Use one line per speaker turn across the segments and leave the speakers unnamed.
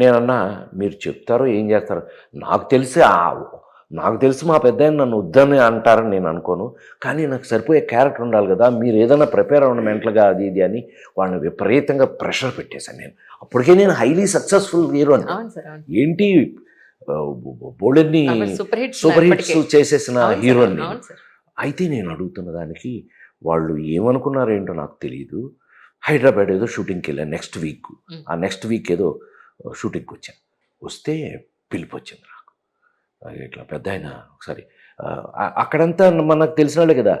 నేనన్నా మీరు చెప్తారో ఏం చేస్తారో. నాకు తెలిసి ఆ నాకు తెలిసి మా పెద్ద నన్ను వద్దని అంటారని నేను అనుకోను. కానీ నాకు సరిపోయే క్యారెక్టర్ ఉండాలి కదా మీరు ఏదైనా ప్రిపేర్ అవ్వడం మెంటల్గా అది ఇది అని వాళ్ళని విపరీతంగా ప్రెషర్ పెట్టేశాను నేను. అప్పటికే నేను హైలీ సక్సెస్ఫుల్ హీరో ఏంటి బోర్డెన్ని
సూపర్ హిట్
సూపర్ హిట్స్ చేసేసిన హీరోని అయితే నేను అడుగుతున్న దానికి వాళ్ళు ఏమనుకున్నారో ఏంటో నాకు తెలియదు హైదరాబాద్ ఏదో షూటింగ్కి వెళ్ళాను నెక్స్ట్ వీక్. ఆ నెక్స్ట్ వీక్ ఏదో షూటింగ్కి వచ్చాను. వస్తే పిలుపు వచ్చింది నాకు. ఇట్లా పెద్ద ఆయన ఒకసారి అక్కడంతా మనకు తెలిసిన వాళ్ళే కదా.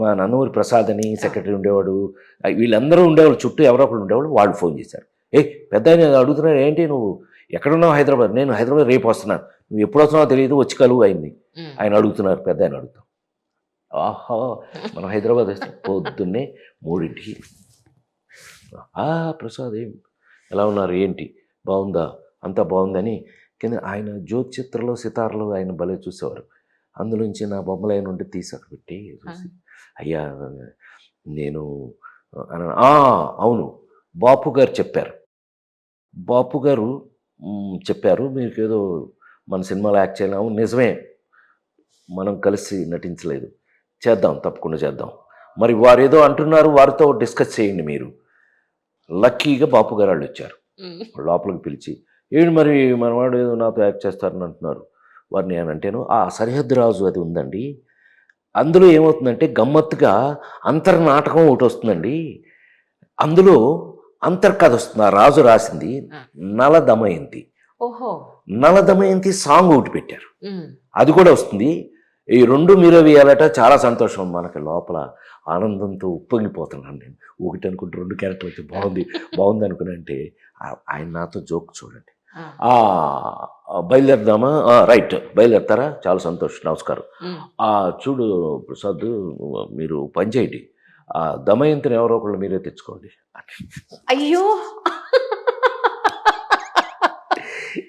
మా నందమూరి ప్రసాద్ అని సెక్రటరీ ఉండేవాడు. వీళ్ళందరూ ఉండేవాళ్ళు చుట్టూ ఎవరో ఒకరు ఉండేవాళ్ళు వాళ్ళు ఫోన్ చేశారు. ఏ పెద్ద ఆయన అడుగుతున్నాడు ఏంటి నువ్వు? ఎక్కడున్నావు హైదరాబాద్? నేను హైదరాబాద్ రేపు వస్తున్నాను. నువ్వు ఎప్పుడు వస్తున్నావో తెలియదు వచ్చి కలువు అయింది. ఆయన అడుగుతున్నారు పెద్ద ఆయన అడుగుతాం. ఆహా మనం హైదరాబాద్ వస్తే పొద్దున్నే మూడింటికి ఆ ప్రసాద్ ఏం? ఎలా ఉన్నారు? ఏంటి? బాగుందా? అంతా బాగుందని. కింద ఆయన జ్యోతి చిత్రలో సితార్లు ఆయన భలే చూసేవారు. అందులోంచి నా బొమ్మలు ఆయన ఉంటే తీసి అక్కడ పెట్టి చూసి అయ్యా నేను అన్నాను, "ఆ, అవును బాపు గారు చెప్పారు. బాపు గారు చెప్పారు మీకు ఏదో మన సినిమాలో యాక్ట్ చేయాలి అవును నిజమే. మనం కలిసి నటించలేదు. చేద్దాం తప్పకుండా చేద్దాం. మరి వారు ఏదో అంటున్నారు వారితో డిస్కస్ చేయండి మీరు. లక్కీగా బాపు గారు వాళ్ళు వచ్చారు. లోపలికి పిలిచి ఏంటి మరి మనవాడు ఏదో నాతో యాక్ట్ చేస్తారని అంటున్నారు? వారిని నేను అంటేను ఆ సరిహద్దు రాజు అది ఉందండి. అందులో ఏమవుతుందంటే గమ్మత్తుగా అంతర్నాటకం ఒకటి వస్తుందండి. అందులో అంతర్కథ వస్తుంది. ఆ రాజు రాసింది
ఆ.
నల దమయంతి
ఓహో.
నల దమయంతి సాంగ్ ఒకటి పెట్టారు. అది కూడా వస్తుంది. ఈ రెండు మీరే వేయాలట చాలా సంతోషం మనకి లోపల. ఆనందంతో ఉప్పొంగిపోతున్నాను నేను. ఒకటి అనుకుంటే రెండు క్యారెక్టర్ వచ్చి బాగుంది బాగుంది అనుకుని అంటే ఆ- ఆయన నాతో జోక్ చూడండి. బయలుదేరదామా? రైట్. బయలుదేరతారా? చాలా సంతోషం. నమస్కారం. చూడు ప్రసాద్ మీరు పని చేయండి. ఆ దమయంతిని ఎవరో ఒకళ్ళు మీరే తెచ్చుకోండి.
అయ్యో!